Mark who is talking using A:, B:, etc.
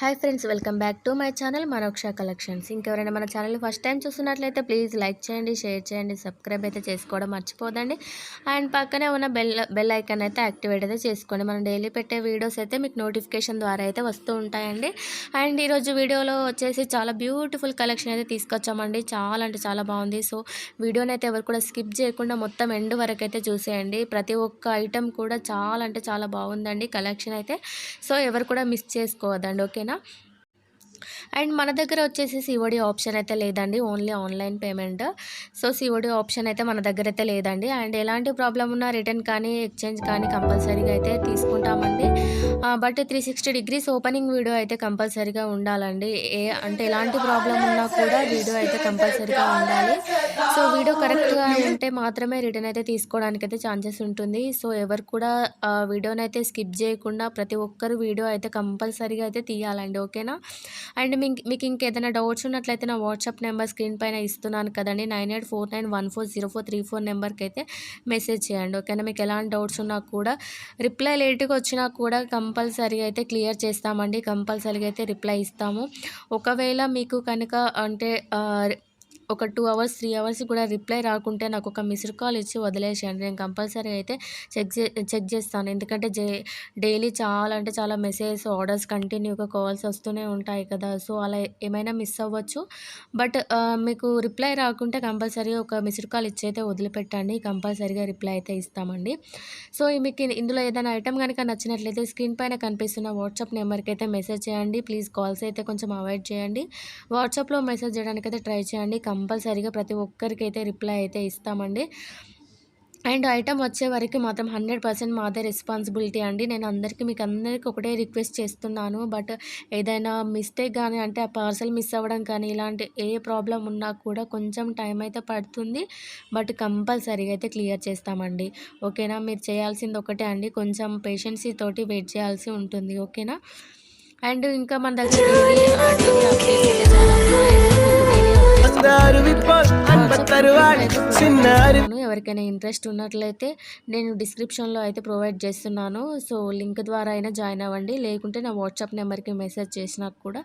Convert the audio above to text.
A: Hi friends welcome back to my channel Manoksha collections ఇంకెవరైనా మన channel first time చూస్తున్నట్లయితే please like చేయండి share చేయండి సబ్స్క్రైబ్ అయితే చేసుకోవడం మర్చిపోదండి అండ్ పక్కనే ఉన్న బెల్ బెల్ ఐకాన్ అయితే యాక్టివేట్ అయితే చేసుకోండి. మనం డైలీ పెట్టే వీడియోస్ అయితే మీకు నోటిఫికేషన్ ద్వారా అయితే వస్తూ ఉంటాయండి. అండ్ ఈరోజు వీడియోలో వచ్చేసి చాలా బ్యూటిఫుల్ కలెక్షన్ అయితే తీసుకొచ్చామండి. చాలా అంటే చాలా బాగుంది. సో వీడియోని అయితే ఎవరు కూడా స్కిప్ చేయకుండా మొత్తం ఎండ్ వరకు అయితే చూసేయండి. ప్రతి ఒక్క ఐటెం కూడా చాలా అంటే చాలా బాగుందండి కలెక్షన్ అయితే. సో ఎవరు కూడా మిస్ చేసుకోవద్దండి. ఓకే ఓకేనా? అండ్ మన దగ్గర వచ్చేసి సిఓడి ఆప్షన్ అయితే లేదండి. Only online payment. So COD option అయితే మన దగ్గర అయితే లేదండి. అండ్ ఎలాంటి ప్రాబ్లం ఉన్నా రిటర్న్ కానీ ఎక్స్చేంజ్ కానీ కంపల్సరీగా అయితే తీసుకుంటామండి. But three sixty degrees opening video అయితే కంపల్సరీగా ఉండాలండి. ఏ అంటే ఎలాంటి ప్రాబ్లం ఉన్నా కూడా వీడియో అయితే కంపల్సరీగా ఉండాలి. సో వీడియో కరెక్ట్గా ఉంటే మాత్రమే రిటర్న్ అయితే తీసుకోవడానికి అయితే ఛాన్సెస్ ఉంటుంది. సో ఎవరు కూడా వీడియోని అయితే స్కిప్ చేయకుండా ప్రతి ఒక్కరు వీడియో అయితే కంపల్సరీగా అయితే తీయాలండి ఓకేనా? అండ్ మీకు మీకు ఇంకేదైనా డౌట్స్ ఉన్నట్లయితే నా వాట్సాప్ నెంబర్ స్క్రీన్ పైన ఇస్తున్నాను కదండి. Nine eight four nine one four zero four three four నెంబర్కి అయితే మెసేజ్ చేయండి ఓకేనా? మీకు ఎలాంటి డౌట్స్ ఉన్నా కూడా రిప్లై లేట్గా వచ్చినా కూడా కంపల్సరీగా అయితే క్లియర్ చేస్తామండి. కంపల్సరీగా అయితే రిప్లై ఇస్తాము. ఒకవేళ మీకు కనుక అంటే ఒక టూ అవర్స్ త్రీ అవర్స్ కూడా రిప్లై రాకుంటే నాకు ఒక మిస్డ్ కాల్ ఇచ్చి వదిలేసేయండి. నేను కంపల్సరీ అయితే చెక్ చే చెక్ చేస్తాను. ఎందుకంటే జే డైలీ చాలా అంటే చాలా మెసేజ్ ఆర్డర్స్ కంటిన్యూగా కాల్స్ వస్తూనే ఉంటాయి కదా. సో అలా ఏమైనా మిస్ అవ్వచ్చు. బట్ మీకు రిప్లై రాకుంటే కంపల్సరీ ఒక మిస్డ్ కాల్ ఇచ్చి అయితే వదిలిపెట్టండి. కంపల్సరీగా రిప్లై అయితే ఇస్తామండి. సో మీకు ఇందులో ఏదైనా ఐటమ్ కనుక నచ్చినట్లయితే స్క్రీన్ పైన కనిపిస్తున్న వాట్సాప్ నెంబర్కి అయితే మెసేజ్ చేయండి. ప్లీజ్ కాల్స్ అయితే కొంచెం అవాయిడ్ చేయండి. వాట్సాప్లో మెసేజ్ చేయడానికి అయితే ట్రై చేయండి. కంపల్సరీగా ప్రతి ఒక్కరికైతే రిప్లై అయితే ఇస్తామండి. అండ్ ఐటమ్ వచ్చే వరకు మాత్రం హండ్రెడ్ పర్సెంట్ మాదే రెస్పాన్సిబిలిటీ అండి. నేను అందరికీ మీకు అందరికీ ఒకటే రిక్వెస్ట్ చేస్తున్నాను. బట్ ఏదైనా మిస్టేక్ కానీ అంటే ఆ పార్సల్ మిస్ అవ్వడం కానీ ఇలాంటి ఏ ప్రాబ్లం ఉన్నా కూడా కొంచెం టైం అయితే పడుతుంది. బట్ కంపల్సరీగా అయితే క్లియర్ చేస్తామండి. ఓకేనా? మీరు చేయాల్సింది ఒకటే అండి. కొంచెం పేషెన్సీ తోటి వెయిట్ చేయాల్సి ఉంటుంది. ఓకేనా? అండ్ ఇంకా మన దగ్గర ఎవరికైనా ఇంట్రెస్ట్ ఉన్నట్లయితే నేను డిస్క్రిప్షన్లో అయితే ప్రొవైడ్ చేస్తున్నాను. సో లింక్ ద్వారా అయినా జాయిన్ అవ్వండి. లేకుంటే నా వాట్సాప్ నెంబర్కి మెసేజ్ చేసినా కూడా